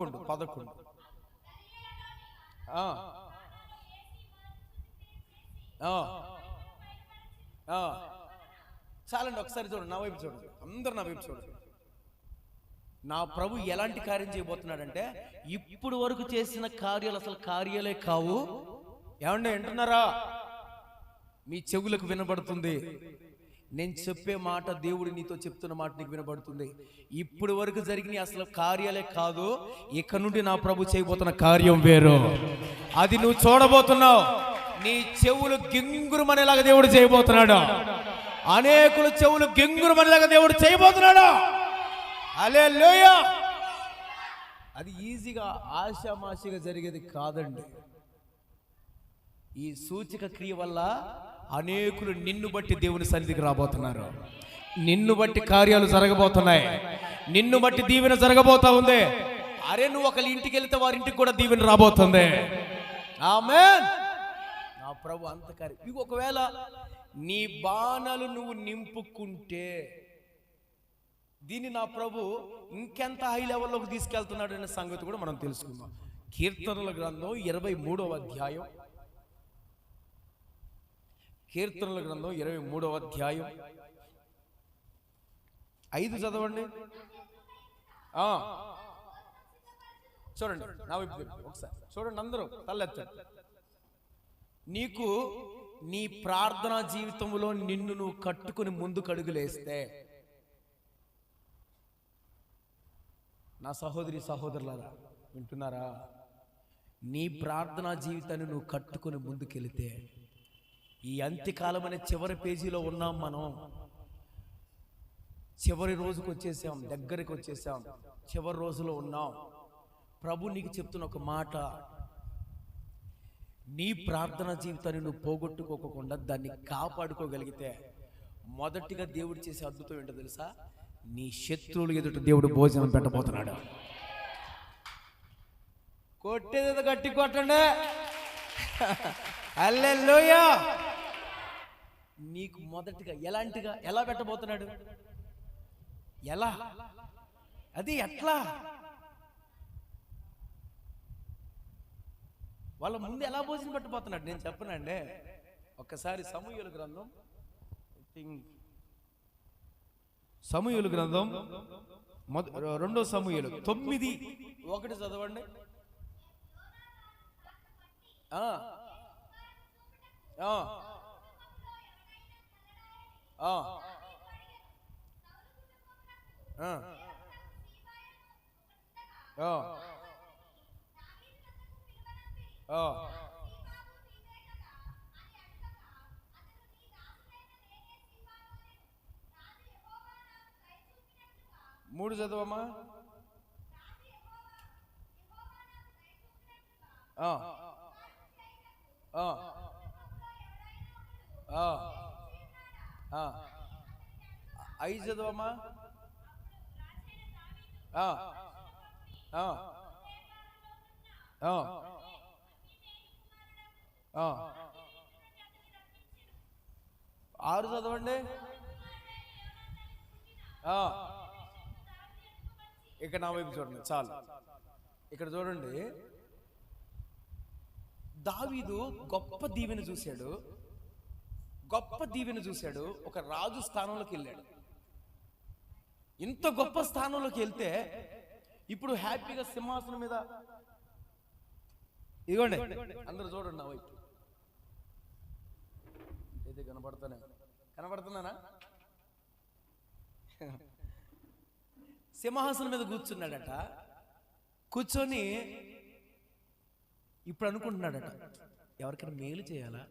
పదకొండు పదకొండు. చాలండి ఒకసారి చూడండి నా వైపు చూడండి. అందరు నా వైపు చూడండి. నా ప్రభు ఎలాంటి కార్యం చేయబోతున్నాడంటే ఇప్పుడు వరకు చేసిన కార్యాలు అసలు కార్యాలే కావు. ఏమండి వింటున్నారా? మీ చెవులకు వినబడుతుంది. నేను చెప్పే మాట దేవుడు నీతో చెప్తున్న మాట నీకు వినబడుతుంది. ఇప్పుడు వరకు జరిగిన అసలు కార్యాలే కాదు. ఇక నుండి నా ప్రభు చేయబోతున్న కార్యం వేరు. అది నువ్వు చూడబోతున్నావు. నీ చెవులు గింగురుమనేలాగా దేవుడు చేయబోతున్నాడు. అనేకులు చెవులు గింగురుమనేలాగా దేవుడు చేయబోతున్నాడు. అలే అది ఈజీగా ఆశామాషిగా జరిగేది కాదండి. ఈ సూచక క్రియ వల్ల అనేకులు నిన్ను బట్టి దేవుని సన్నిధికి రాబోతున్నారు. నిన్ను బట్టి కార్యాలు జరగబోతున్నాయి. నిన్ను బట్టి దీవెన జరగబోతా ఉంది. అరే నువ్వు ఒకళ్ళ ఇంటికి వెళ్తే వారి ఇంటికి కూడా దీవెన రాబోతుంది. ఆమె నా ప్రభు అంత కార్యం ఇవి ఒకవేళ నీ బాణలు నువ్వు నింపుకుంటే దీన్ని నా ప్రభు ఇంకెంత హై లెవెల్లోకి తీసుకెళ్తున్నాడు అనే సంగతి కూడా మనం తెలుసుకుందాం. కీర్తనల గ్రంథం ఇరవై మూడవ అధ్యాయం. కీర్తనల గ్రంథం ఇరవై మూడవ అధ్యాయం. ఐదు చదవండి. చూడండి నా వైపు ఒకసారి. చూడండి అందరూ తల్లెత్తండి నీకు నీ ప్రార్థనా జీవితంలో నిన్ను నువ్వు కట్టుకుని ముందుకు అడుగులేస్తే నా సహోదరి సహోదరులారా వింటున్నారా? నీ ప్రార్థనా జీవితాన్ని నువ్వు కట్టుకుని ముందుకెళితే ఈ అంత్యకాలం అనే చివరి పేజీలో ఉన్నాం మనం. చివరి రోజుకు వచ్చేసాం దగ్గరికి వచ్చేసాం చివరి రోజులో ఉన్నాం. ప్రభు నీకు చెప్తున్న ఒక మాట నీ ప్రార్థన జీవితాన్ని నువ్వు పోగొట్టుకోకుండా దాన్ని కాపాడుకోగలిగితే మొదటిగా దేవుడు చేసే అద్భుతం ఏంటో తెలుసా? నీ శత్రువులు ఎదుట దేవుడు భోజనం పెట్టబోతున్నాడు. కొట్టేది గట్టి కొట్టండి. అల్లెల్లోయా నీకు మొదటిగా ఎలాంటిగా ఎలా పెట్టబోతున్నాడు? ఎలా? అది ఎట్లా? వాళ్ళ ముందు ఎలా భోజనం పెట్టబోతున్నాడు? నేను చెప్పనండి. ఒక్కసారి సమూహుల గ్రంథం. థింక్. సమూహుల గ్రంథం. రెండో సమూహలు తొమ్మిది. ఒకటి చదవండి. ఆ. మూడు చదవమ్మా ఆ. ఆ. ఆ. ఐదు చదవమ్మా ఆరు చదవండి. ఇక్కడ నా వైపు చూడండి చాలు. ఇక్కడ చూడండి. దావీదు గొప్ప దీవెని చూశాడు. గొప్ప దీవెన చూశాడు ఒక రాజు స్థానంలోకి వెళ్ళాడు. ఇంత గొప్ప స్థానంలోకి వెళ్తే ఇప్పుడు హ్యాపీగా సింహాసనం మీద ఇదిగోండి అందరూ చూడండి నా వైపు. అయితే కనపడతానే కనపడుతున్నానా? సింహాసనం మీద కూర్చున్నాడట. కూర్చొని ఇప్పుడు అనుకుంటున్నాడట ఎవరికైనా మేలు చేయాలా?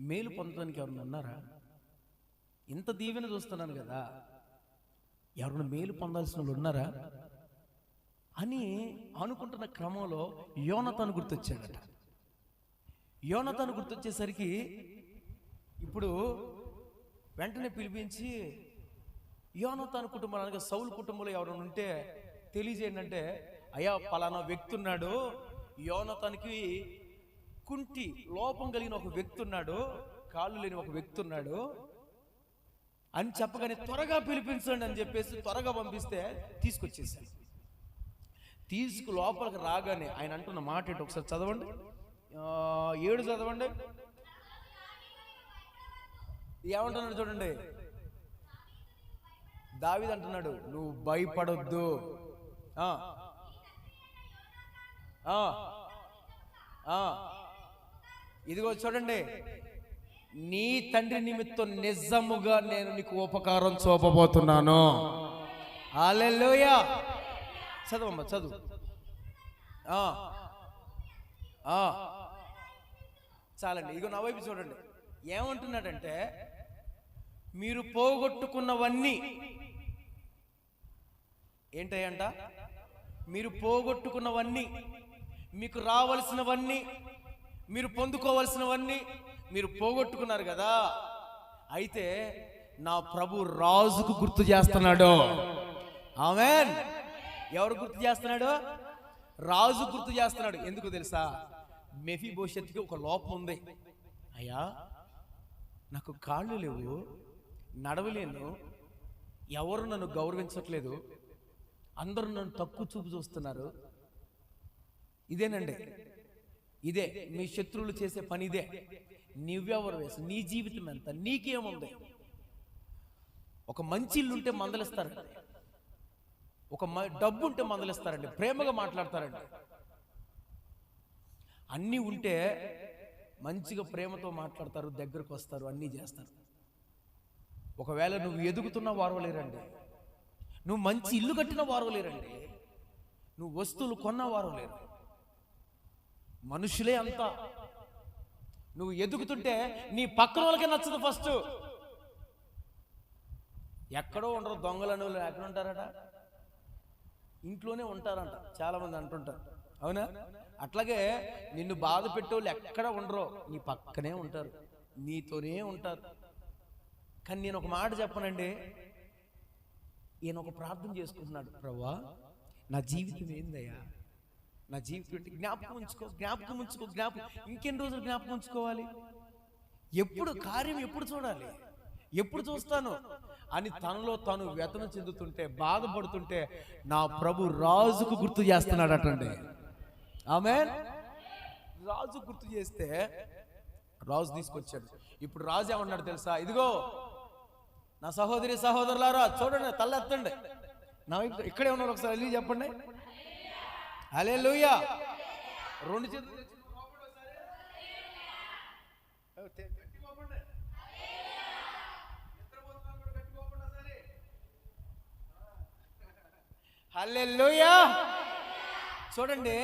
మేలు పొందడానికి ఎవరైనా ఉన్నారా? ఇంత దీవెన చూస్తున్నాను కదా ఎవరైనా మేలు పొందాల్సిన వాళ్ళు ఉన్నారా? అని అనుకుంటున్న క్రమంలో యోనతను గుర్తొచ్చాడట. యోనతను గుర్తొచ్చేసరికి ఇప్పుడు వెంటనే పిలిపించి యోనతాను కుటుంబం అనగా సౌలు కుటుంబంలో ఎవరైనా ఉంటే తెలియజేయండి అంటే అయ్యా పలానా వ్యక్తి ఉన్నాడు యోనతానికి కుంటి లోపం కలిగిన ఒక వ్యక్తి ఉన్నాడు కాళ్ళు లేని ఒక వ్యక్తి ఉన్నాడు అని చెప్పగానే త్వరగా పిలిపించండి అని చెప్పేసి త్వరగా పంపిస్తే తీసుకొచ్చేసాను తీసుకు లోపలికి రాగానే ఆయన అంటున్న మాట ఏంటి ఒకసారి చదవండి. ఏడు చదవండి. ఏమంటున్నాడు చూడండి. దావిది అంటున్నాడు నువ్వు భయపడొద్దు. ఆ. ఆ. ఇదిగో చూడండి. నీ తండ్రి నిమిత్తం నిజముగా నేను నీకు ఉపకారం చూపబోతున్నాను. హల్లెలూయ. చదవమ్మా చదువు. చాలండి ఇదిగో నా వైపు చూడండి. ఏమంటున్నాడంటే మీరు పోగొట్టుకున్నవన్నీ ఏంటంట మీరు పోగొట్టుకున్నవన్నీ మీకు రావలసినవన్నీ మీరు పొందుకోవలసినవన్నీ మీరు పోగొట్టుకున్నారు కదా. అయితే నా ప్రభు రాజుకు గుర్తు చేస్తున్నాడు. ఆమెన్. ఎవరు గుర్తు చేస్తున్నాడు? రాజు గుర్తు చేస్తున్నాడు. ఎందుకు తెలుసా? మెఫీ భవిష్యత్తుకి ఒక లోపం ఉంది. అయ్యా నాకు కాళ్ళు లేవు నడవలేను ఎవరు నన్ను గౌరవించట్లేదు అందరూ నన్ను తక్కువ చూపు చూస్తున్నారు. ఇదేనండి. ఇదే మీ శత్రువులు చేసే పని ఇదే నువ్వెవరు వేసు? నీ జీవితం ఎంత? నీకేముంది? ఒక మంచి ఇల్లు ఉంటే మందలిస్తారండి ఒక మ- డబ్బు ఉంటే మందలిస్తారండి. ప్రేమగా మాట్లాడతారండి. అన్నీ ఉంటే మంచిగా ప్రేమతో మాట్లాడతారు దగ్గరకు వస్తారు అన్నీ చేస్తారు. ఒకవేళ నువ్వు ఎదుగుతున్న వారవలేరండి నువ్వు మంచి ఇల్లు కట్టిన వారవలేరండి నువ్వు వస్తువులు కొన్న వారవలేరు మనుషులే అంతా. నువ్వు ఎదుగుతుంటే నీ పక్కన వాళ్ళకే నచ్చదు ఫస్ట్ ఎక్కడో ఉండరు దొంగలను ఎక్కడ ఉంటారట? ఇంట్లోనే ఉంటారంట చాలా మంది అంటుంటారు. అవునా? అట్లాగే నిన్ను బాధ పెట్టేవాళ్ళు ఎక్కడ ఉండరు నీ పక్కనే ఉంటారు నీతోనే ఉంటారు. కానీ నేను ఒక మాట చెప్పనండి. ఈయన ఒక ప్రార్థన చేసుకుంటున్నాడు. ప్రభా నా జీవితం ఏందయ్యా? నా జీవితం జ్ఞాపకం ఉంచుకో జ్ఞాపకం ఉంచుకో జ్ఞాపకం ఇంకెన్ని రోజులు జ్ఞాపకం ఉంచుకోవాలి? ఎప్పుడు కార్యం ఎప్పుడు చూడాలి? ఎప్పుడు చూస్తాను? అని తనలో తాను వ్యతన చెందుతుంటే బాధపడుతుంటే నా ప్రభు రాజుకు గుర్తు చేస్తున్నాడు అటండి ఆమె రాజు గుర్తు చేస్తే రాజు తీసుకొచ్చాడు. ఇప్పుడు రాజు ఏమన్నాడు తెలుసా? ఇదిగో నా సహోదరి సహోదరులారా చూడండి తల్లెత్తండి నా వైపు ఇక్కడే ఉన్నారు ఒకసారి వెళ్ళి చెప్పండి. అలే రెండు చేతులు. చూడండి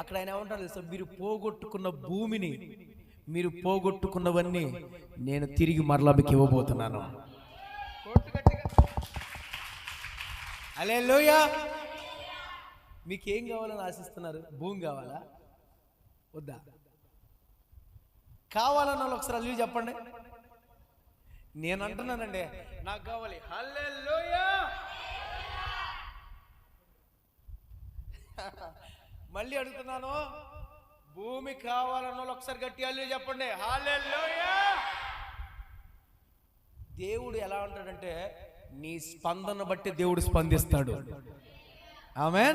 అక్కడ ఆయన ఏమంటారు తెలుసా? మీరు పోగొట్టుకున్న భూమిని మీరు పోగొట్టుకున్నవన్నీ నేను తిరిగి మరలా మీకు ఇవ్వబోతున్నాను. హల్లెలూయా. మీకేం కావాలని ఆశిస్తున్నారు? భూమి కావాలా? వద్దా? కావాలన్న వాళ్ళు ఒకసారి అల్లు చెప్పండి. నేను అంటున్నానండి నాకు కావాలి. మళ్ళీ అడుగుతున్నాను. భూమి కావాలన్న వాళ్ళు ఒకసారి గట్టి అల్లు చెప్పండి. దేవుడు ఎలా ఉంటాడంటే నీ స్పందన బట్టి దేవుడు స్పందిస్తాడు. ఆమె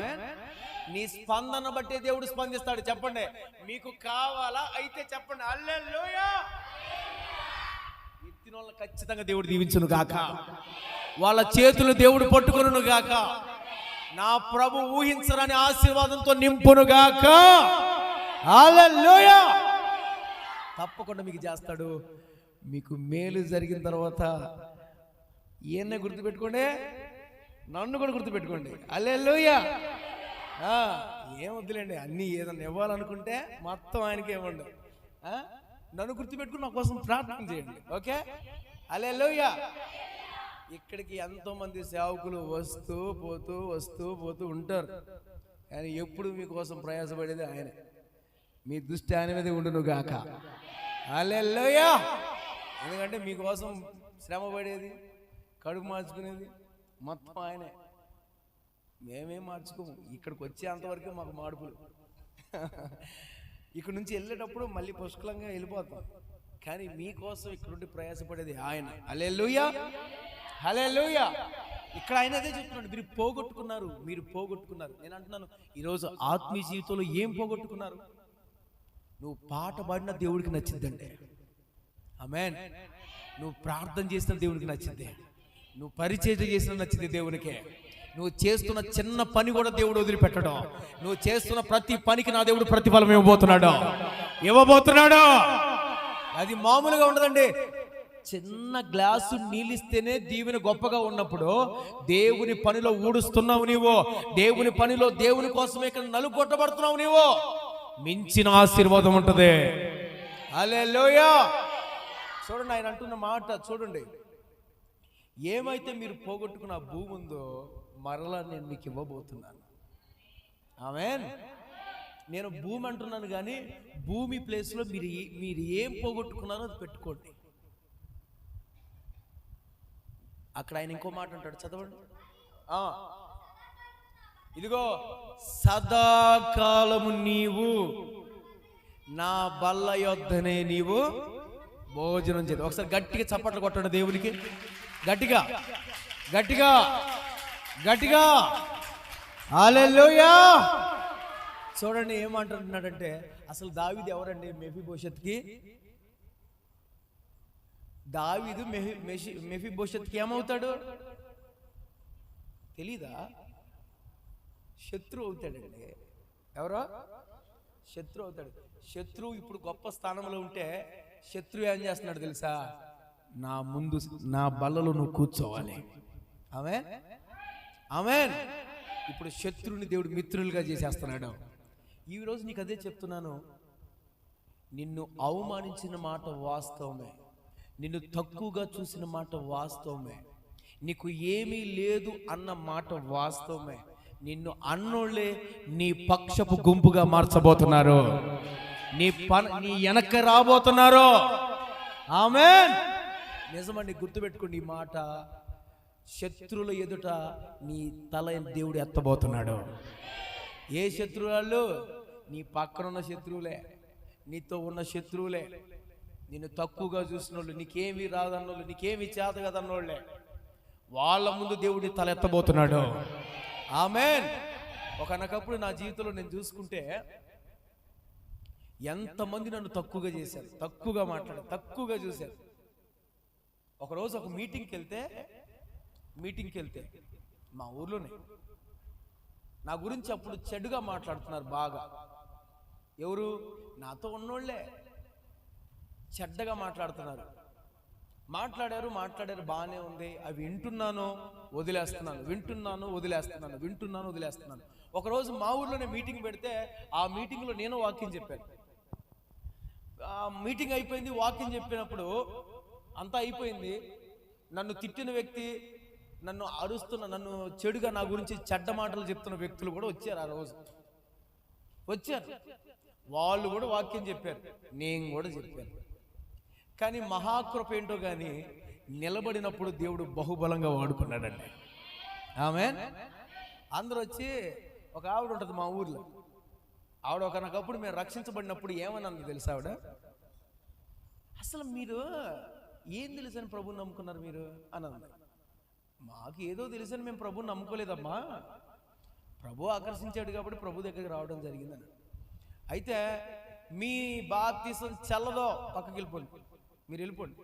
నీ స్పందన బట్టి దేవుడు స్పందిస్తాడు. చెప్పండి. మీకు కావాలా? అయితే చెప్పండి. అల్లెల్లోయా ఎత్తిన వాళ్ళని ఖచ్చితంగా దేవుడు దీవించును గాక. వాళ్ళ చేతులు దేవుడు పట్టుకును గాక. నా ప్రభు ఊహించరని ఆశీర్వాదంతో నింపును గాక. హల్లెలూయా. తప్పకుండా మీకు చేస్తాడు. మీకు మేలు జరిగిన తర్వాత ఈయన్నే గుర్తుపెట్టుకోండి. నన్ను కూడా గుర్తుపెట్టుకోండి. అల్లెల్లుయ్యా ఏం వద్దులేండి అన్నీ ఏదన్నా ఇవ్వాలనుకుంటే మొత్తం ఆయనకి ఇవ్వండి. నన్ను గుర్తుపెట్టుకుని నా కోసం ప్రార్థన చేయండి ఓకే? అల్లెల్లుయ్యా ఇక్కడికి ఎంతో మంది సేవకులు వస్తూ పోతూ వస్తూ పోతూ ఉంటారు. కానీ ఎప్పుడు మీకోసం ప్రయాసపడేది ఆయన. మీ దృష్టి ఆయన మీద ఉండును గాక. అల్లెలుయ్యా ఎందుకంటే మీకోసం శ్రమ పడేది కడుపు మార్చుకునేది మొత్తం ఆయనే. మేమేం మార్చుకోము. ఇక్కడికి వచ్చేంతవరకు మాకు మార్పులు. ఇక్కడ నుంచి వెళ్ళేటప్పుడు మళ్ళీ పుష్కలంగా వెళ్ళిపోతాం. కానీ మీకోసం ఇక్కడుండి ప్రయాసపడేది ఆయన. హలే లూయా హలే లూయా ఇక్కడ ఆయన అదే చెప్తున్నాడు. మీరు పోగొట్టుకున్నారు. మీరు పోగొట్టుకున్నారు. నేను అంటున్నాను ఈరోజు ఆత్మీయ జీవితంలో ఏం పోగొట్టుకున్నారు? నువ్వు పాట పాడిన దేవుడికి నచ్చిందంటే. ఆమెన్. నువ్వు ప్రార్థన చేసిన దేవుడికి నచ్చింది. నువ్వు పరిచయం చేసిన నచ్చింది దేవునికే. నువ్వు చేస్తున్న చిన్న పని కూడా దేవుడు వదిలిపెట్టడం. నువ్వు చేస్తున్న ప్రతి పనికి నా దేవుడు ప్రతిఫలం ఇవ్వబోతున్నాడు. ఇవ్వబోతున్నాడు. అది మామూలుగా ఉండదండి. చిన్న గ్లాసు నీళ్ళిస్తేనే దీవెన గొప్పగా ఉన్నప్పుడు దేవుని పనిలో ఊడుస్తున్నావు నీవు. దేవుని పనిలో దేవుని కోసమే ఇక్కడ నలుగొట్టబడుతున్నావు నీవు. మించిన ఆశీర్వాదం ఉంటుంది. అలే లోయ చూడండి ఆయన అంటున్న మాట చూడండి. ఏమైతే మీరు పోగొట్టుకున్న భూమి ఉందో మరలా నేను మీకు ఇవ్వబోతున్నాను. ఆమె నేను భూమి అంటున్నాను కానీ భూమి ప్లేస్లో మీరు మీరు ఏం పోగొట్టుకున్నారో అది పెట్టుకోండి. అక్కడ ఆయన ఇంకో మాట అంటాడు చదవండి. ఇదిగో సదాకాలము నీవు నా బల్ల యొద్దనే నీవు భోజనం చేద్దాం ఒకసారి గట్టిగా చప్పట్లు కొట్టండి దేవునికి. గట్టిగా గట్టిగా గట్టిగా. ఆలెల్లోయా చూడండి ఏమంటున్నాడంటే అసలు దావిది ఎవరండి? మెఫీ భవిష్యత్కి దావిదు మెహి మెషి మెఫీ భవిష్యత్కి ఏమవుతాడు? తెలీదా? శత్రువు అవుతాడండి. ఎవరో? శత్రువు అవుతాడు. శత్రువు ఇప్పుడు గొప్ప స్థానంలో ఉంటే శత్రువు ఏం చేస్తున్నాడు తెలుసా? నా ముందు నా బల్లలో నువ్వు కూర్చోవాలి. ఆమె ఆమె ఇప్పుడు శత్రువుని దేవుడు మిత్రులుగా చేసేస్తున్నాడు. ఈ రోజు నీకు అదే చెప్తున్నాను. నిన్ను అవమానించిన మాట వాస్తవమే. నిన్ను తక్కువగా చూసిన మాట వాస్తవమే. నీకు ఏమీ లేదు అన్న మాట వాస్తవమే. నిన్ను అన్నోళ్ళే నీ పక్షపు గుంపుగా మార్చబోతున్నారు. నీ పని నీ వెనక రాబోతున్నారు. ఆమె నిజమండి గుర్తుపెట్టుకోండి ఈ మాట. శత్రువుల ఎదుట నీ తల దేవుడు ఎత్తబోతున్నాడు. ఏ శత్రువులు? నీ పక్కన ఉన్న శత్రువులే నీతో ఉన్న శత్రువులే. నిన్ను తక్కువగా చూసిన వాళ్ళు నీకేమి రాదన్నోళ్ళు నీకేమి చేత కదన్నోళ్ళే. వాళ్ళ ముందు దేవుడి తల ఎత్తబోతున్నాడు. ఆమెన్. ఒకనకప్పుడు నా జీవితంలో నేను చూసుకుంటే ఎంతమంది నన్ను తక్కువగా చేశారు తక్కువగా మాట్లాడారు తక్కువగా చూశారు. ఒకరోజు ఒక మీటింగ్కి వెళ్తే మీటింగ్కి వెళ్తే మా ఊర్లోనే నా గురించి అప్పుడు చెడుగా మాట్లాడుతున్నారు బాగా. ఎవరు? నాతో ఉన్నోళ్ళే చెడ్డగా మాట్లాడుతున్నారు. మాట్లాడారు మాట్లాడారు బాగానే ఉంది. అవి వింటున్నాను వదిలేస్తున్నాను. వింటున్నాను వదిలేస్తున్నాను. వింటున్నాను వదిలేస్తున్నాను. ఒకరోజు మా ఊర్లోనే మీటింగ్ పెడితే ఆ మీటింగ్లో నేను వాక్యం చెప్పాను. ఆ మీటింగ్ అయిపోయింది వాక్యం చెప్పినప్పుడు అంతా అయిపోయింది. నన్ను తిట్టిన వ్యక్తి నన్ను అరుస్తున్న నన్ను చెడుగా నా గురించి చెడ్డ మాటలు చెప్తున్న వ్యక్తులు కూడా వచ్చారు ఆ రోజు. వచ్చారు. వాళ్ళు కూడా వాక్యం చెప్పారు. నేను కూడా చెప్పాను. కానీ మహాకృప ఏంటో కానీ నిలబడినప్పుడు దేవుడు బహుబలంగా వాడుకున్నాడండి. ఆమె అందరూ వచ్చి ఒక ఆవిడ ఉంటుంది మా ఊర్లో. ఆవిడ ఒకనకప్పుడు మేము రక్షించబడినప్పుడు ఏమని అంది తెలుసా ఆవిడ? అసలు మీరు ఏం తెలుసని ప్రభుని నమ్ముకున్నారు మీరు? అని అంది మాకు ఏదో తెలుసని మేము ప్రభుని నమ్ముకోలేదమ్మా. ప్రభు ఆకర్షించాడు కాబట్టి ప్రభు దగ్గరికి రావడం జరిగిందని. అయితే మీ బాప్తీసం చల్లదో పక్కకి వెళ్ళిపోండి. మీరు వెళ్ళిపోండి.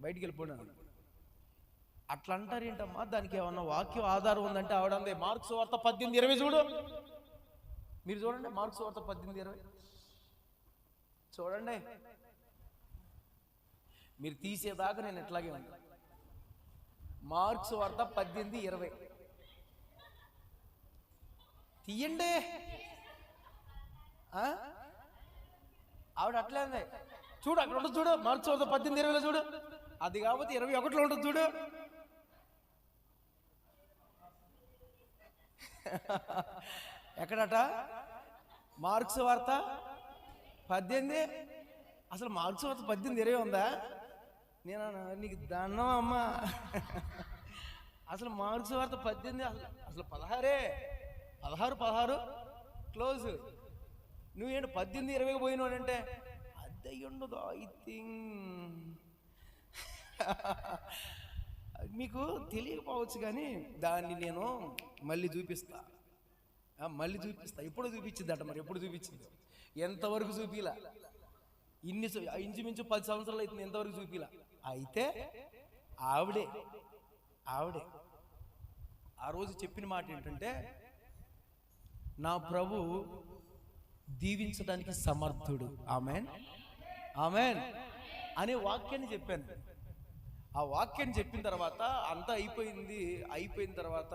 బయటికి వెళ్ళిపోండి అన్నాడు. అట్లా అంటారు ఏంటమ్మా? దానికి ఏమన్నా వాక్యం ఆధారం ఉందంటే ఆవిడ మార్క్స్ వార్త పద్దెనిమిది ఇరవై చూడు. మీరు చూడండి మార్క్స్ వార్త పద్దెనిమిది ఇరవై. చూడండి. మీరు తీసేదాకా నేను ఎట్లాగే ఉన్నా మార్క్స్ వార్త పద్దెనిమిది ఇరవై. తీయండి. ఆవిడ అట్లే ఉంది. చూడు అక్కడ ఉంటుంది చూడు మార్క్స్ వార్త పద్దెనిమిది ఇరవైలో చూడు. అది కాకపోతే ఇరవై ఒకటిలో ఉంటుంది చూడు. ఎక్కడట? మార్క్స్ వార్త పద్దెనిమిది. అసలు మార్క్స్ వార్త పద్దెనిమిది ఇరవై ఉందా? నేను నీకు దండం అమ్మా. అసలు మార్క్స్ వార్త పద్దెనిమిది అసలు అసలు పదహారే పదహారు పదహారు క్లోజ్. నువ్వేంటి పద్దెనిమిది ఇరవై పోయినావు అంటే? అది ఉండదు ఐ థింక్ మీకు తెలియకపోవచ్చు కానీ దాన్ని నేను మళ్ళీ చూపిస్తా. మళ్ళీ చూపిస్తా. ఎప్పుడు చూపించిందట మరి? ఎప్పుడు చూపించింది? ఎంతవరకు చూపిలా? ఇన్ని ఇంచుమించు పది సంవత్సరాలు అవుతుంది ఎంతవరకు చూపిలా? అయితే ఆవిడే ఆవిడే ఆ రోజు చెప్పిన మాట ఏంటంటే నా ప్రభు దీవించడానికి సమర్థుడు. ఆమెన్. ఆమెన్. అనే వాక్యాన్ని చెప్పాను. ఆ వాక్యాన్ని చెప్పిన తర్వాత అంతా అయిపోయింది అయిపోయిన తర్వాత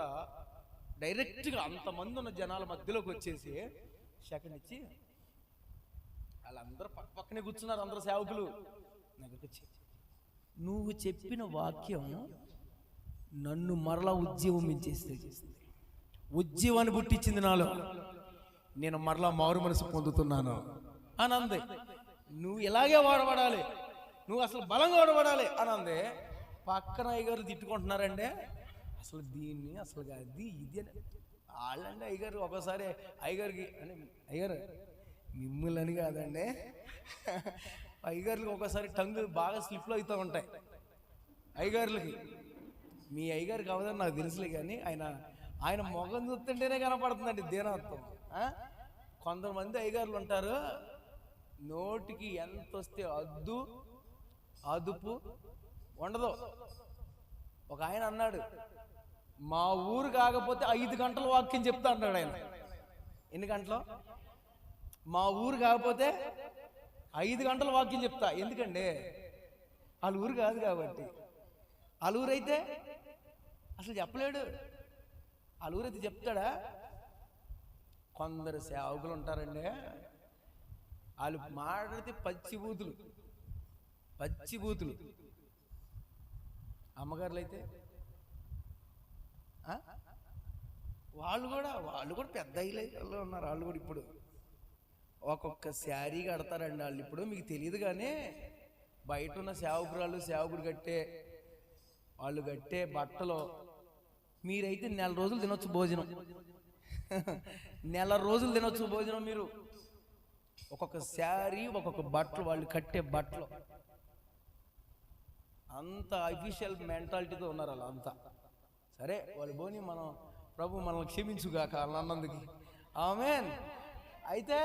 డైరెక్ట్గా అంతమంది ఉన్న జనాల మధ్యలోకి వచ్చేసి సెకండ్ ఇచ్చి వాళ్ళందరూ పక్క పక్కనే కూర్చున్నారు అందరు సేవకులు. నాకు వచ్చి నువ్వు చెప్పిన వాక్యం నన్ను మరలా ఉజ్జీవమించేస్తుంది ఉజ్జీవాన్ని పుట్టించింది నాలో. నేను మరలా మారు మనసు పొందుతున్నాను. అని అంది నువ్వు ఇలాగే వాడబడాలి? నువ్వు అసలు బలంగా వాడబడాలి? అని అంది పక్కన అయ్యగారు తిట్టుకుంటున్నారండి. అసలు దీన్ని అసలు అది ఇది అని. వాళ్ళండి అయ్యగారు ఒకసారి అయ్యగారికి అంటే అయ్యగారు మిమ్మల్ని అని కాదండి. అయ్యగారులకు ఒకసారి టంగ్ బాగా స్లిప్లో అవుతూ ఉంటాయి. అయ్యగారులకి. మీ అయ్యగారు కావదని నాకు తెలుసులే కానీ ఆయన ఆయన మొగం చూస్తుంటేనే కనపడుతుందండి దీనత్వం. కొంతమంది అయ్యగారులు ఉంటారు. నోటికి ఎంత వస్తే అద్దు అదుపు ఉండదు. ఒక ఆయన అన్నాడు మా ఊరు కాకపోతే ఐదు గంటల వాక్యం చెప్తా అన్నాడు ఆయన. ఎన్ని గంటలు? మా ఊరు కాకపోతే ఐదు గంటల వాక్యం చెప్తా. ఎందుకంటే వాళ్ళ ఊరు కాదు కాబట్టి. వాళ్ళ అసలు చెప్పలేడు. వాళ్ళ అయితే చెప్తాడా? కొందరు సేవకులు ఉంటారండి. వాళ్ళు మాట్లాడితే పచ్చి బూతులు. పచ్చి బూతులు. అమ్మగారులు అయితే వాళ్ళు కూడా వాళ్ళు కూడా పెద్ద అయ్యలో ఉన్నారు. వాళ్ళు కూడా ఇప్పుడు. ఒక్కొక్క శారీ కడతారండి వాళ్ళు. ఇప్పుడు మీకు తెలియదు కానీ బయట ఉన్న సేవకురాలు సేవకుడు కట్టే వాళ్ళు కట్టే బట్టలు మీరైతే నెల రోజులు తినొచ్చు భోజనం. నెల రోజులు తినొచ్చు భోజనం మీరు. ఒక్కొక్క శారీ ఒక్కొక్క బట్టలు వాళ్ళు కట్టే బట్టలు. అంత అఫీషియల్ మెంటాలిటీతో ఉన్నారు వాళ్ళు అంతా సరే వాళ్ళు పోని మనం ప్రభు మనల్ని క్షమించుగాక అలా అన్నందుకు. ఆమెన్. అయితే